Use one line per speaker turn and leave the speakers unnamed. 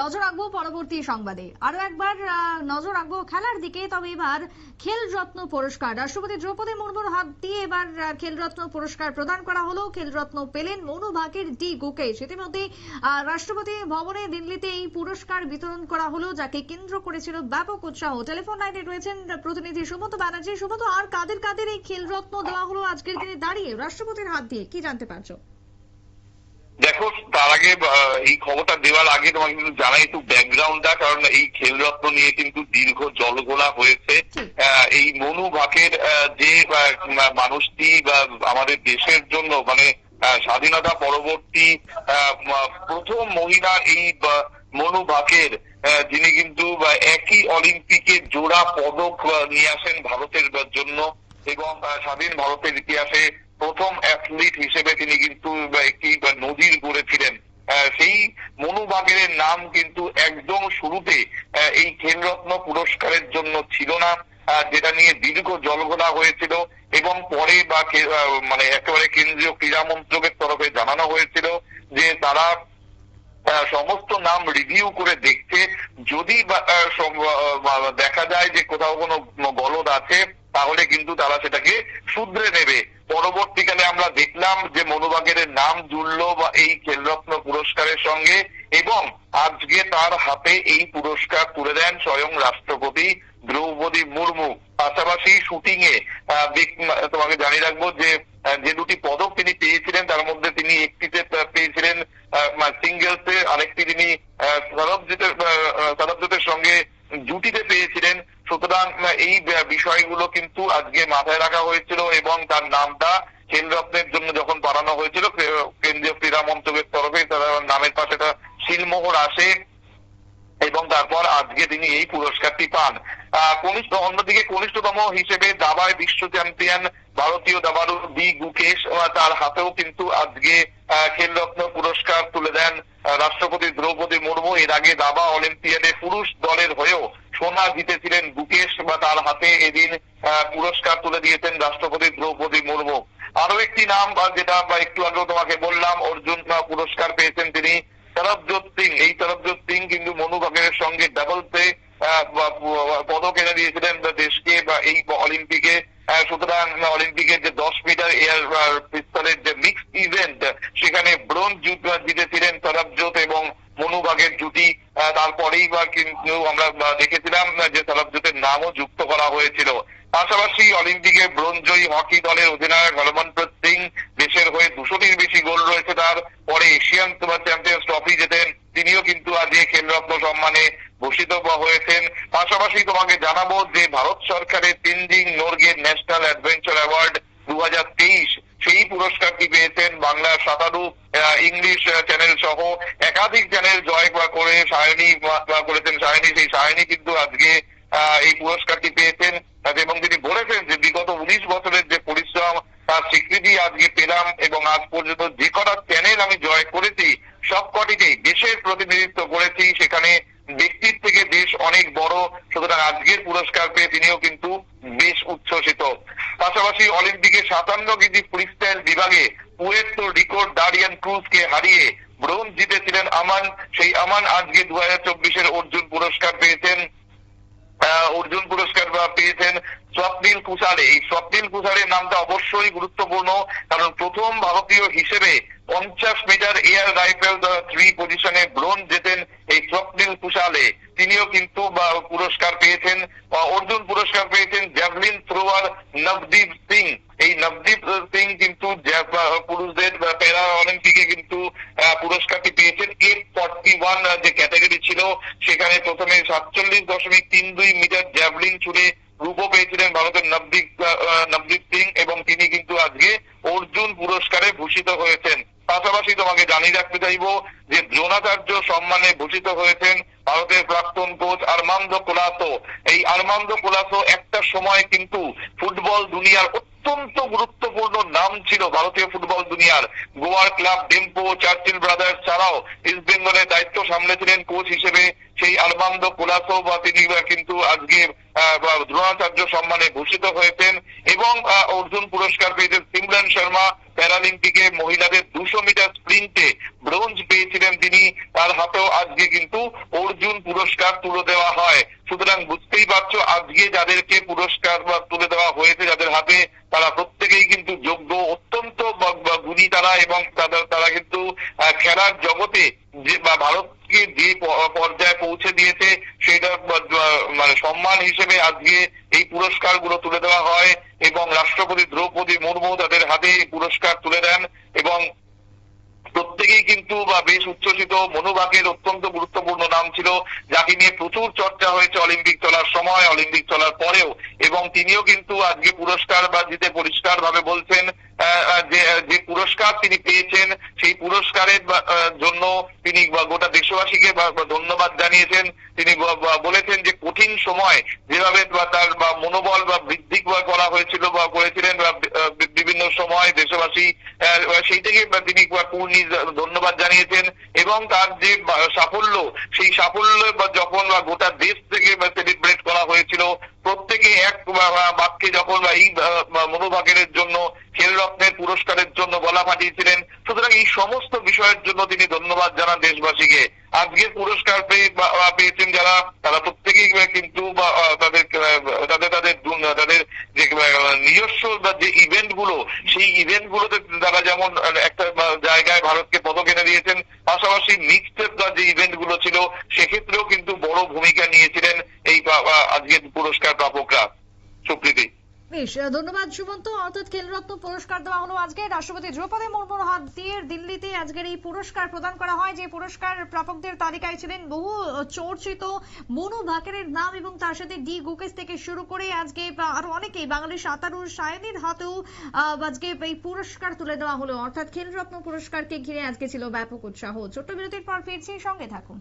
নজর রাখব পরবর্তী সংবাদে। আরও একবার নজর রাখব খেলার দিকে, তবে এবার খেল রত্ন পুরস্কার। রাষ্ট্রপতি দ্রৌপদী মুর্মুর হাত দিয়ে এবার খেল রত্ন পুরস্কার প্রদান করা হলো। খেল রত্ন পেলেন মনু ভাগের ডি গুকেশ। ইতিমধ্যে রাষ্ট্রপতি ভবনে দিল্লিতে এই পুরস্কার বিতরণ করা হলো, যাকে কেন্দ্র করেছিল ব্যাপক উৎসাহ। টেলিফোন লাইনে রয়েছেন প্রতিনিধি সুমন্ত ব্যানার্জি। সুমন্ত, আর কাদের কাদের এই খেল রত্ন দেওয়া হলো আজকের দিনে? দাঁড়িয়ে রাষ্ট্রপতির হাত দিয়ে, কি জানতে পারছ?
দেখো তার আগে এই খবরটা দেওয়ার আগে তোমাকে কিন্তু জানাই একটু ব্যাকগ্রাউন্ডটা কারণ এই খেলরত্ন নিয়ে কিন্তু দীর্ঘ জলঘোলা হয়েছে। এই মনু ভাকের যে মানুষটি বা আমাদের দেশের জন্য মানে স্বাধীনতা পরবর্তী আহ, প্রথম মহিলা এই মনু ভাকের যিনি কিন্তু একই অলিম্পিকে জোড়া পদক নিয়ে আসেন ভারতের জন্য এবং স্বাধীন ভারতের ইতিহাসে প্রথম অ্যাথলিট হিসেবে তিনি কিন্তু একটি নজির গড়েছিলেন সেই মনু বাগের নাম কিন্তু একদম শুরুতে এই খেলরত্ন পুরস্কারের জন্য ছিল না যেটা নিয়ে দীর্ঘ জলঘোলা হয়েছিল এবং পরে বা মানে একেবারে কেন্দ্রীয় ক্রীড়া মন্ত্রকের তরফে জানানো হয়েছিল যে তারা সমস্ত নাম রিভিউ করে দেখছে যদি দেখা যায় যে কোথাও কোনো গলদ আছে তাহলে কিন্তু তারা সেটাকে শুধরে নেবে। পরবর্তীকালে আমরা দেখলাম যে মনুবাগের নাম জুড়লো বা এই খেলরত্ন পুরস্কারের সঙ্গে এবং আজকে তার হাতে এই পুরস্কার তুলে দেন স্বয়ং রাষ্ট্রপতি দ্রৌপদী মুর্মু। পাশাপাশি শুটিং এ তোমাকে জানিয়ে রাখব যে যে দুটি পদক তিনি পেয়েছিলেন, তার মধ্যে তিনি একটিতে পেয়েছিলেন সিঙ্গেলসে, আরেকটি তিনি সরবজিতের সরবজিতের সঙ্গে জুটিতে পেয়েছিলেন। সুতরাং এই বিষয়গুলো কিন্তু আজকে মাথায় রাখা হয়েছিল এবং তার নামটা খেলরত্নের জন্য যখন বাড়ানো হয়েছিল কেন্দ্রীয় ক্রীড়া মন্ত্রকের তরফে তার নামের পাশে একটা শিলমোহর আসে এবং তারপর আজকে তিনি এই পুরস্কারটি পান। কনিষ্ঠ অন্যদিকে কনিষ্ঠতম হিসেবে দাবায় বিশ্ব চ্যাম্পিয়ন ভারতীয় দাবারু বি গুকেশ তার হাতেও কিন্তু আজকে খেলরত্ন পুরস্কার তুলে দেন রাষ্ট্রপতি দ্রৌপদী মুর্মু। এর আগে দাবা অলিম্পিয়াডে পুরুষ দলের হয়েও সোনা জিতেছিলেন গুকেশ বা তার হাতে এদিন পুরস্কার তুলে দিয়েছেন রাষ্ট্রপতি দ্রৌপদী মুর্মু। আরও একটি নাম যেটা বা একটু আগেও তোমাকে বললাম, অর্জুন পুরস্কার পেয়েছেন তিনি। তরফজোত সিং, এই তরফজোত সিং কিন্তু মনু বাগের সঙ্গে ডাবলসে পদক এনে দিয়েছিলেন দেশকে বা এই অলিম্পিকে। সুতরাং অলিম্পিকের যে দশ মিটার এয়ার পিস্তলের যে মিক্স ইভেন্ট সেখানে ব্রোঞ্জ জিতেছিলেন তরফজোত এবং মনু বাগের জুটি। তারপরেই বা কিন্তু আমরা দেখেছিলাম যে তরফজোতের নামও যুক্ত করা হয়েছিল। পাশাপাশি অলিম্পিকে ব্রোঞ্জ জয়ী হকি দলের অধিনায়ক হরমনপ্রীত সিং দেশের হয়ে দুশোটির বেশি গোল রয়েছে তার। পরে এশিয়ান সুপার চ্যাম্পিয়ন্স ট্রফি জেতেন। তিনিও কিন্তু আজকে খেলরত্ন সম্মানে ভূষিত হয়েছেন। পাশাপাশি তোমাকে জানাব যে ভারত সরকারের তিনদিন নোরগে ন্যাশনাল অ্যাডভেঞ্চার অ্যাওয়ার্ড দু হাজার তেইশ সেই পুরস্কারটি পেয়েছেন বাংলা সাঁতারু ইংলিশ চ্যানেল সহ একাধিক চ্যানেল জয় করে সায়নী করেছেন সায়নী। সেই সায়নী কিন্তু আজকে এই পুরস্কারটি পেয়েছেন। এবং তিনি বলেছেন যে বিগত উনিশ বছরের যে পরিশ্রম, তার স্বীকৃতি আজকে পেলাম এবং আজ পর্যন্ত যে কটা চ্যানেল আমি জয় করেছি সব কটিতেই দেশের প্রতিনিধিত্ব করেছি। সেখানে ব্যক্তির থেকে দেশ অনেক বড়। সুতরাং আজকের পুরস্কার পেয়ে তিনিও কিন্তু বেশ উচ্ছ্বসিত। পাশাপাশি অলিম্পিকে সাতান্ন কেজি ফ্রিস্টাইল বিভাগে পুয়ের্তো রিকোর দারিয়ান ক্রুজকে হারিয়ে ব্রোঞ্জ জিতেছিলেন আমান। সেই আমান আজকে দু হাজার চব্বিশের অর্জুন পুরস্কার পেয়েছেন। অর্জুন পুরস্কার পেয়েছেন স্বপ্নিল কুসারে এই স্বপ্নিল কুসারের নামটা অবশ্যই গুরুত্বপূর্ণ, কারণ প্রথম ভারতীয় হিসেবে পঞ্চাশ মিটার এয়ার রাইফেল থ্রি পজিশনে ব্রোঞ্জ জেতেন এই স্বপ্নিল কুশালে। তিনিও কিন্তু পুরস্কার পেয়েছেন অর্জুন পুরস্কার পেয়েছেন জ্যাভলিন থ্রোয়ার নবদীপ সিং। এই নবদীপ সিং কিন্তু পুরুষদের প্যারা অলিম্পিকে কিন্তু পুরস্কারটি পেয়েছেন। এইট ফর্টি ওয়ান যে ক্যাটাগরি ছিল, সেখানে প্রথমে সাতচল্লিশ দশমিক তিন দুই মিটার জ্যাভলিন ছুড়ে রূপও পেয়েছিলেন ভারতের নবদীপ নবদীপ সিং, এবং তিনি কিন্তু আজকে অর্জুন পুরস্কারে ভূষিত হয়েছেন। পাশাপাশি তোমাকে জানিয়ে রাখতে চাইব যে দ্রোণাচার্য সম্মানে ভূষিত হয়েছেন ভারতের প্রাক্তন কোচ আরমান্দ কোলাসো। এই আরমান্দ কোলাসো একটা সময় কিন্তু ফুটবল দুনিয়ার অত্যন্ত গুরুত্বপূর্ণ নাম ছিল ভারতীয় ফুটবল দুনিয়ার। গোয়ার ক্লাব ডেম্পো, চার্চিল ব্রাদার্স ছাড়াও ইস্ট বেঙ্গলের দায়িত্ব সামলেছিলেন কোচ হিসেবে। সেই আলমান্দ কোলাসো বা তিনি কিন্তু আজকে দ্রোণাচার্য সম্মানে ভূষিত হয়েছেন এবং অর্জুন পুরস্কার পেয়েছেন সিমরান শর্মা। প্যারালিম্পিকে মহিলাদের দুশো মিটার স্প্রিন্টে ব্রোঞ্জ পেয়েছিলেন তিনি, তার হাতেও আজকে কিন্তু অর্জুন পুরস্কার তুলে দেওয়া হয়। সুতরাং বুঝতেই পারছ, আজকে যাদেরকে পুরস্কার বা তুলে দেওয়া হয়েছে, যাদের হাতে তারা প্রত্যেকেই কিন্তু যোগ্য, অত্যন্ত গুণী তারা এবং তাদের, তারা কিন্তু খেলার জগতে যে, বা ভারতকে যে পর্যায়ে পৌঁছে দিয়েছে সেটা মানে সম্মান হিসেবে আজকে এই পুরস্কারগুলো তুলে দেওয়া হয় এবং রাষ্ট্রপতি দ্রৌপদী মুর্মু তাদের হাতে পুরস্কার তুলে দেন এবং প্রত্যেকেই কিন্তু বা বেশ উচ্ছ্বসিত মনোভাগের অত্যন্ত গুরুত্বপূর্ণ নাম ছিল, যাকে নিয়ে প্রচুর চর্চা হয়েছে অলিম্পিক চলার সময়, অলিম্পিক চলার পরেও। এবং তিনিও কিন্তু আজকে পুরস্কার বা জিতে পরিষ্কার ভাবে বলছেন যে পুরস্কার তিনি পেয়েছেন, সেই পুরস্কারের জন্য তিনি গোটা দেশবাসীকে ধন্যবাদ জানিয়েছেন। তিনি বলেছেন যে কঠিন সময় যেভাবে তার বা মনোবল বা বৃদ্ধি করা হয়েছিল বা করেছিলেন বা বিভিন্ন সময় দেশবাসী সেই থেকে তিনি পূর্ণি ধন্যবাদ জানিয়েছেন এবং তার যে সাফল্য, সেই সাফল্য যখন বা গোটা দেশ থেকে সেলিব্রেট করা হয়েছিল প্রত্যেকে এক বাক্যে যখন এই মনোভাগের জন্য খেলরত্নের পুরস্কারের জন্য গলা ফাটিয়েছিলেন সুতরাং এই সমস্ত বিষয়ের জন্য তিনি ধন্যবাদ জানান দেশবাসীকে। আজকে পুরস্কার পেয়েছেন যারা, তারা প্রত্যেকেই কিন্তু তাদের তাদের তাদের তাদের যে নিজস্ব যে ইভেন্টগুলো সেই ইভেন্ট গুলোতে তারা যেমন একটা জায়গায় ভারতকে পদক এনে দিয়েছেন, পাশাপাশি মিক্সড যে ইভেন্টগুলো ছিল, সেক্ষেত্রেও কিন্তু বড় ভূমিকা নিয়েছিলেন এই আজকের পুরস্কার প্রাপকরা। সুপ্রীতি।
বেশ ধন্যবাদ সুমন্ত। অর্থাৎ খেলরত্ন পুরস্কার দেওয়া হলো আজকে। রাষ্ট্রপতি দ্রৌপদী মুর্মুর হাত দিয়ে দিল্লিতে আজকের এই পুরস্কার প্রদান করা হয়, যে পুরস্কার প্রাপকদের তালিকায় ছিলেন বহু চর্চিত মনু ভাকেরের নাম এবং তার সাথে ডি গুকেশ থেকে শুরু করে আজকে আরও অনেকেই বাঙালি সাঁতারু সায়নীর হাতেও আজকে এই পুরস্কার তুলে দেওয়া হলো। অর্থাৎ খেলরত্ন পুরস্কারকে ঘিরে আজকে ছিল ব্যাপক উৎসাহ। ছোট্ট বিরতির পর ফিরছি, সঙ্গে থাকুন।